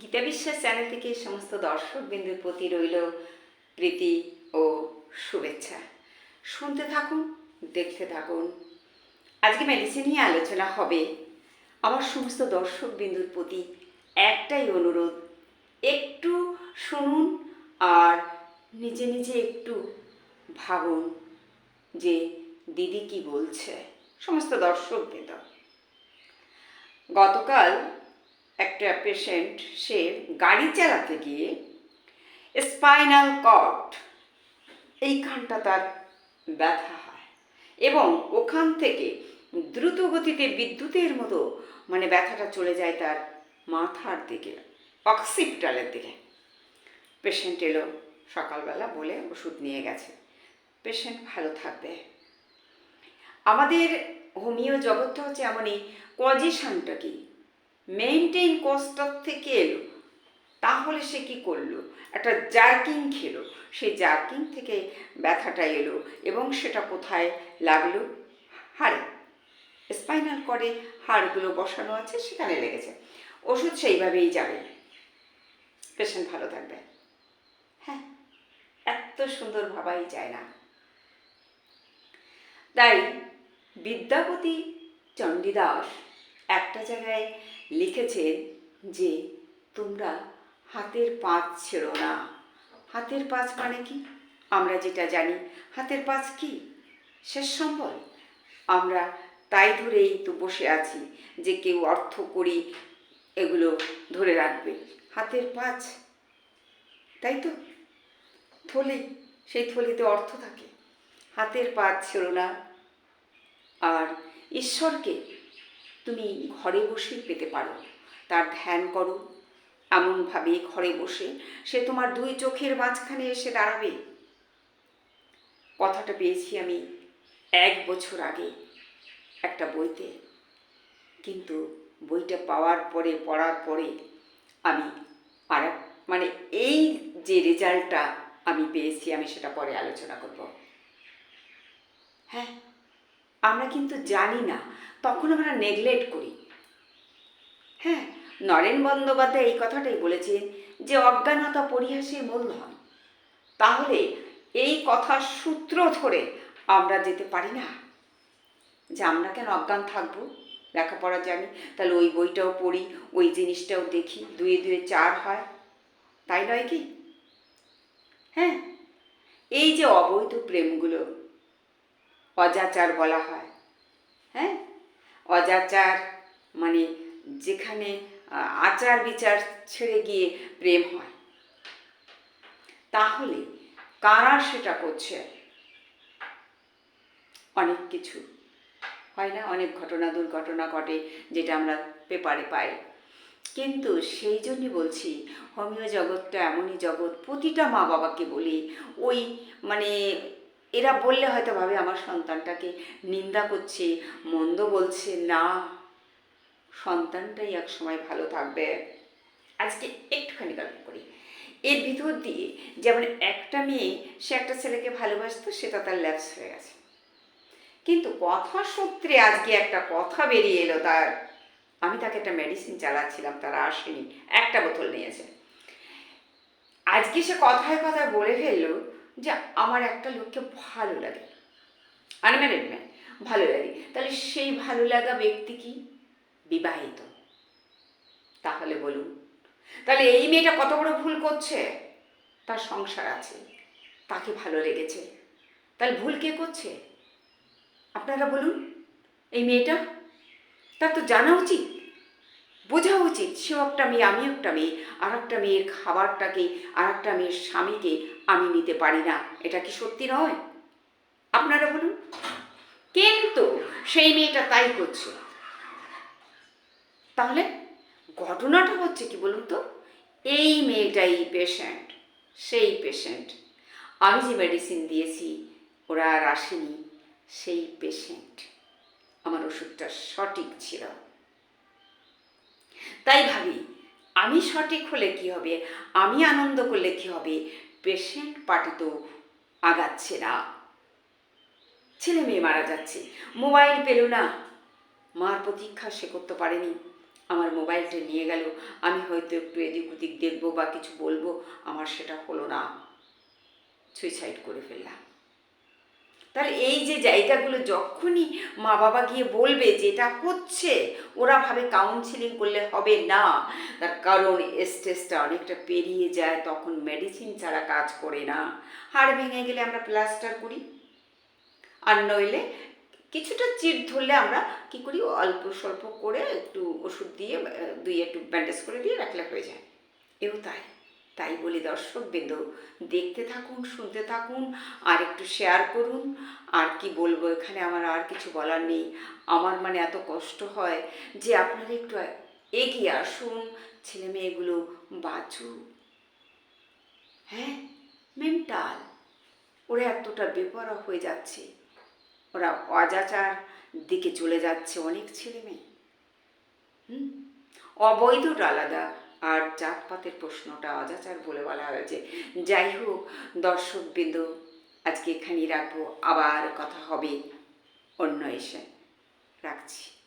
গীতা বিশ্বাস চ্যানেল থেকে সমস্ত দর্শক বিন্দুর প্রতি রইল প্রীতি ও শুভেচ্ছা। শুনতে থাকুন, দেখতে থাকুন। আজকে মেডিসিন নিয়ে আলোচনা হবে। আমার সমস্ত দর্শক বিন্দুর প্রতি একটাই অনুরোধ, একটু শুনুন আর নিজে নিজে একটু ভাবুন যে দিদি কি বলছে, সমস্ত দর্শক বৃন্দ গতকাল একটা পেশেন্ট সে গাড়ি চালাতে গিয়ে স্পাইনাল কর্ড এইখানটা তার ব্যথা হয় এবং ওখান থেকে দ্রুত গতিতে বিদ্যুতের মতো মানে ব্যথাটা চলে যায় তার মাথার দিকে অক্সিপিটালের দিকে। পেশেন্ট এলো, সকালবেলা বলে ওষুধ নিয়ে গেছে। পেশেন্ট ভালো থাকবে। আমাদের হোমিও জগৎটা হচ্ছে এমনই কজিশনটা কি? মেনটেন কস্টার থেকে এলো। তাহলে সে কি করল? একটা জার্কিং খেলো। সেই জার্কিং থেকে ব্যথাটা এলো এবং সেটা কোথায় লাগল? হাড়ে। স্পাইনাল করে হাড়গুলো বসানো আছে, সেখানে লেগেছে। ওষুধ সেইভাবেই যাবে। পেশেন্ট ভালো থাকবে। হ্যাঁ এত সুন্দর ভাবাই যায় না। তাই বিদ্যাপতি চণ্ডীদাস একটা জায়গায় লিখেছেন যে তোমরা হাতের পাঁচ ছেড়ো না। হাতের পাঁচ মানে কি? আমরা যেটা জানি, হাতের পাঁচ কি? শেষ সম্বল। আমরা তাই ধরেই তো বসে আছি যে কেউ অর্থ করি, এগুলো ধরে রাখবে। হাতের পাঁচ, তাই তো? থলি, সেই থলিতে অর্থ থাকে। হাতের পাঁচ ছিল না। আর ঈশ্বরকে তুমি ঘরে বসেই পেতে পারো। তার ধ্যান করো। এমনভাবে ঘরে বসে সে তোমার দুই চোখের মাঝখানে এসে দাঁড়াবে। কথাটা পেয়েছি আমি এক বছর আগে একটা বইতে। কিন্তু বইটা পাওয়ার পরে, পড়ার পরে আমি আর মানে এই যে রেজাল্টটা আমি পেয়েছি, আমি সেটা পরে আলোচনা করব। হ্যাঁ আমরা কিন্তু জানি না। তখন আমরা নেগলেক্ট করি। হ্যাঁ নরেন বন্দ্যোপাধ্যায় এই কথাটাই বলেছেন যে, অজ্ঞানতা পরিহাসের মূলধন তাহলে এই কথার সূত্র ধরে আমরা যেতে পারি না। যে আমরা কেন অজ্ঞান থাকব? লেখাপড়া জানি, তাহলে ওই বইটাও পড়ি, ওই জিনিসটাও দেখি, দুয়ে দুয়ে চার হয়। তাই নয় কি? হ্যাঁ এই যে অবৈধ প্রেমগুলো অজাচার বলা হয়। হ্যাঁ? অজাচার মানে যেখানে আচার বিচার ছেড়ে গিয়ে প্রেম হয়। তাহলে কারা সেটা করছে? অনেক কিছু। হয় না? অনেক ঘটনা দুর্ঘটনা ঘটে যেটা আমরা পেপারে পাই। কিন্তু সেই জন্যই বলছি, হোমিও জগৎটা এমনই জগৎ, প্রতিটা মা বাবাকে বলি, ওই মানে এরা বললে হয়তো ভাবে আমার সন্তানটাকে নিন্দা করছে, মন্দ বলছে। না, সন্তানটাই এক সময় ভালো থাকবে। আজকে একটুখানি গল্প করি। এর ভিতর দিয়ে যেমন একটা মেয়ে, সে একটা ছেলেকে ভালোবাসতো, সেটা তার ল্যাপস হয়ে গেছে। কিন্তু কথা সূত্রে আজকে একটা কথা বেরিয়ে এলো তার। আমি তাকে একটা মেডিসিন চালাচ্ছিলাম, তারা আসেনি। একটা বোতল নিয়েছে। আজকে সে কথায় কথায় বলে ফেলল যে আমার একটা লোককে ভালো লাগে। আনম্যারিড ম্যান ভালো লাগে। তাহলে সেই ভালো লাগা ব্যক্তি কি? বিবাহিত। তাহলে বলুন। তাহলে এই মেয়েটা কত বড় ভুল করছে? তার সংসার আছে। তাকে ভালো লেগেছে। তাহলে ভুল কে করছে? আপনারা বলুন, এই মেয়েটা? তার তো জানা উচিত। বোঝা উচিত সেও একটা মেয়ে, আমিও একটা মেয়ে আর একটা মেয়ের খাবারটাকে আর একটা মেয়ের স্বামীকে আমি নিতে পারি না। এটা কি সত্যি নয়? আপনারা বলুন। কিন্তু সেই মেয়েটা তাই করছে। তাহলে ঘটনাটা হচ্ছে কি বলুন তো? এই মেয়েটাই পেশেন্ট সেই পেশেন্ট আমি যে মেডিসিন দিয়েছি, ওরা আর আসেনি, সেই পেশেন্ট আমার ওষুধটা সঠিক ছিল। তাই ভাবি, আমি সঠিক হলে কি হবে? আমি আনন্দ করলে কি হবে? পেশেন্ট পার্টি তো আগাচ্ছে না। ছেলে মেয়ে মারা যাচ্ছে। মোবাইল পেল না। মার প্রতীক্ষা সে করতে পারেনি। আমার মোবাইলটা নিয়ে গেল। আমি হয়তো একটু এদিক ওদিক দেখব বা কিছু বলব। আমার সেটা হলো না। সুইসাইড করে ফেললাম। তাহলে এই যে জায়গাগুলো যখনই মা বাবা গিয়ে বলবে যে এটা হচ্ছে, ওরা ভাবে কাউন্সিলিং করলে হবে না। তার কারণ স্টেজটা অনেকটা পেরিয়ে যায়, তখন মেডিসিন ছাড়া কাজ করে না। হাড় ভেঙে গেলে আমরা প্লাস্টার করি। আর নইলে কিছুটা চিট ধরলে আমরা কি করি, অল্প স্বল্প করে একটু ওষুধ দিয়ে দুই একটু ব্যান্ডেজ করে দিয়ে রাখলে হয়ে যায়। এও তাই। তাই বলি দর্শক বিন্দু দেখতে থাকুন, শুনতে থাকুন, আর একটু শেয়ার করুন। আর কি বলব, এখানে আমার আর কিছু বলার নেই। আমার মানে এত কষ্ট হয় যে আপনারা একটু এগিয়ে আসুন ছেলে মেয়েগুলো বাঁচুক। হ্যাঁ মেন্টাল। ওরা এতটা বেপরা হয়ে যাচ্ছে। ওরা অজাচার দিকে চলে যাচ্ছে অনেক ছেলে মেয়ে হুম? অবৈধটা আলাদা। আর জাতপাতের প্রশ্নটা অজাচার বলে বলা হয়েছে। যাই হোক দর্শক বিন্দু আজকে এখানেই রাখব। আবার কথা হবে অন্য এসে। রাখছি।